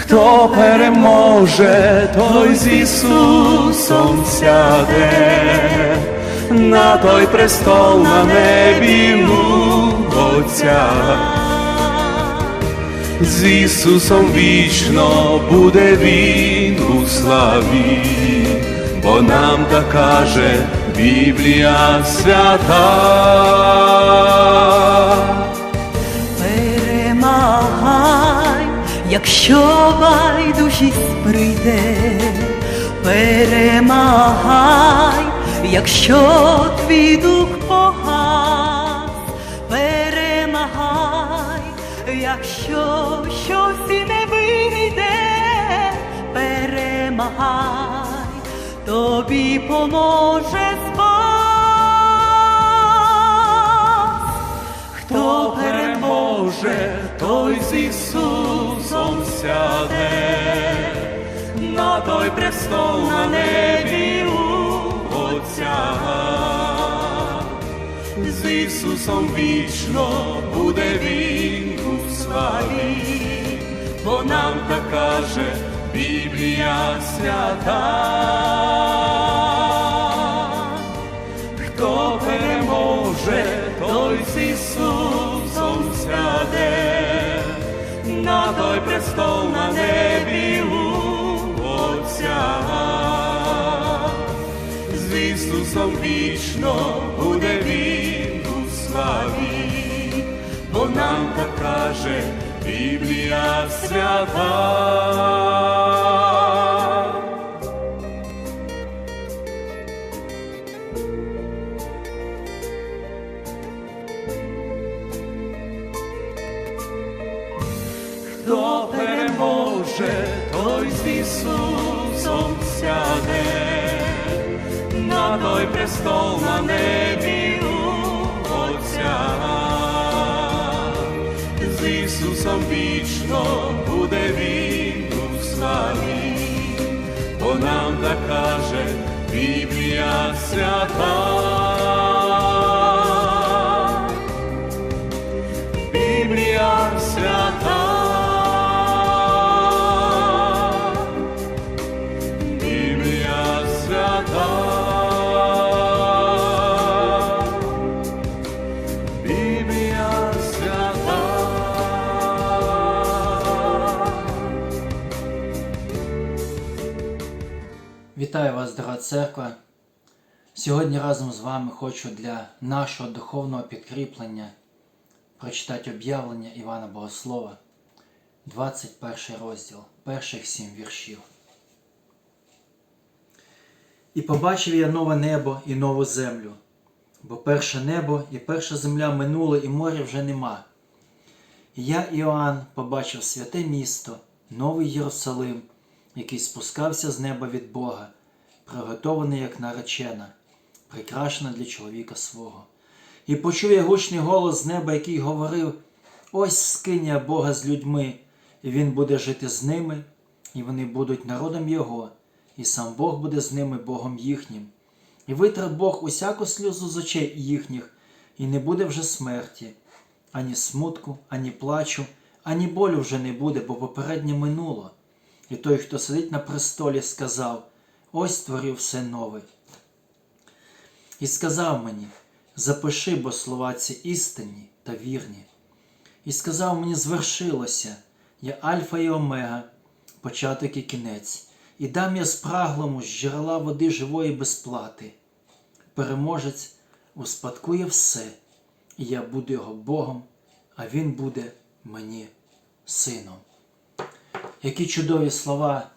Хто переможе, той з Ісусом сяде, на той престол на небі у Отця. З Ісусом вічно буде Він у славі, бо нам так каже Біблія свята. Перемагай, якщо байдужість прийде, перемагай, якщо твій дух погас, перемагай, якщо щось і не вийде, перемагай, тобі поможе спас. Хто переможе, той з Ісусом сяде, на той престол на небі у Отця. З Ісусом вічно буде Він у славі, бо нам так каже Біблія свята. Хто переможе, той з Ісусом сяде, престол на небі у Отця. З Ісусом вічно буде Він у славі, бо нам так каже Біблія свята. Той з Ісусом сяде, на той престол на небі у Отця. З Ісусом вічно буде Він у славі, бо нам так каже Біблія свята. Вітаю вас, дорога церква. Сьогодні разом з вами хочу для нашого духовного підкріплення прочитати об'явлення Івана Богослова, 21 розділ, перших сім віршів. І побачив я нове небо і нову землю, бо перше небо і перша земля минули, і моря вже нема. І я, Іоанн, побачив святе місто, новий Єрусалим, який спускався з неба від Бога, приготований як наречена, прикрашена для чоловіка свого. І почув я гучний голос з неба, який говорив: Ось скиня Бога з людьми, і Він буде жити з ними, і вони будуть народом Його, і сам Бог буде з ними Богом їхнім. І витре Бог усяку сльозу з очей їхніх, і не буде вже смерті, ані смутку, ані плачу, ані болю вже не буде, бо попереднє минуло. І той, хто сидить на престолі, сказав: Ось творив все нове. І сказав мені: Запиши, бо слова ці істинні та вірні. І сказав мені, звершилося, я Альфа і Омега, початок і кінець, і дам я спраглому з джерела води живої безплати. Переможець успадкує все, і я буду його Богом, а він буде мені сином. Які чудові слова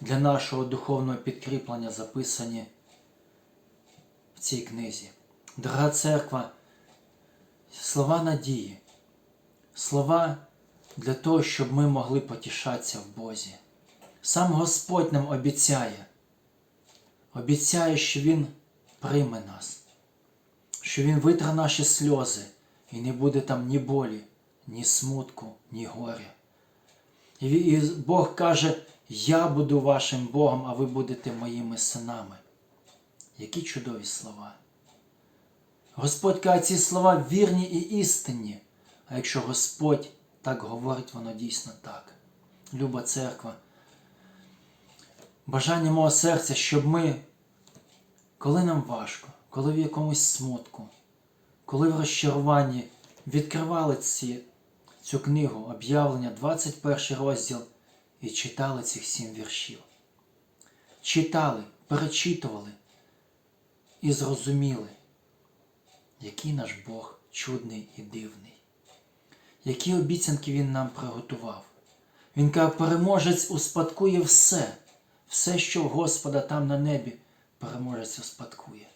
для нашого духовного підкріплення записані в цій книзі. Дорога церква, слова надії, слова для того, щоб ми могли потішатися в Бозі, Сам Господь нам обіцяє, обіцяє, що Він прийме нас, що Він витре наші сльози і не буде там ні болі, ні смутку, ні горя. І Бог каже, я буду вашим Богом, а ви будете моїми синами. Які чудові слова. Господь каже, ці слова вірні і істинні. А якщо Господь так говорить, воно дійсно так. Люба церква. Бажання мого серця, щоб ми, коли нам важко, коли в якомусь смутку, коли в розчаруванні відкривали ці, цю книгу об'явлення, 21 розділ, і читали цих сім віршів. Читали, перечитували і зрозуміли, який наш Бог чудний і дивний, які обіцянки Він нам приготував. Він каже, переможець успадкує все, все, що Господа там на небі, переможець успадкує.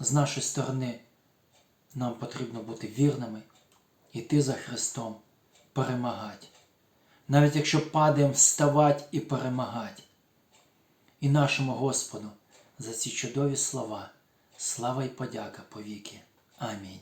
З нашої сторони нам потрібно бути вірними, іти за Христом, перемагати навіть якщо падаємо вставати і перемагати. І нашому Господу за ці чудові слова. Слава і подяка повіки. Амінь.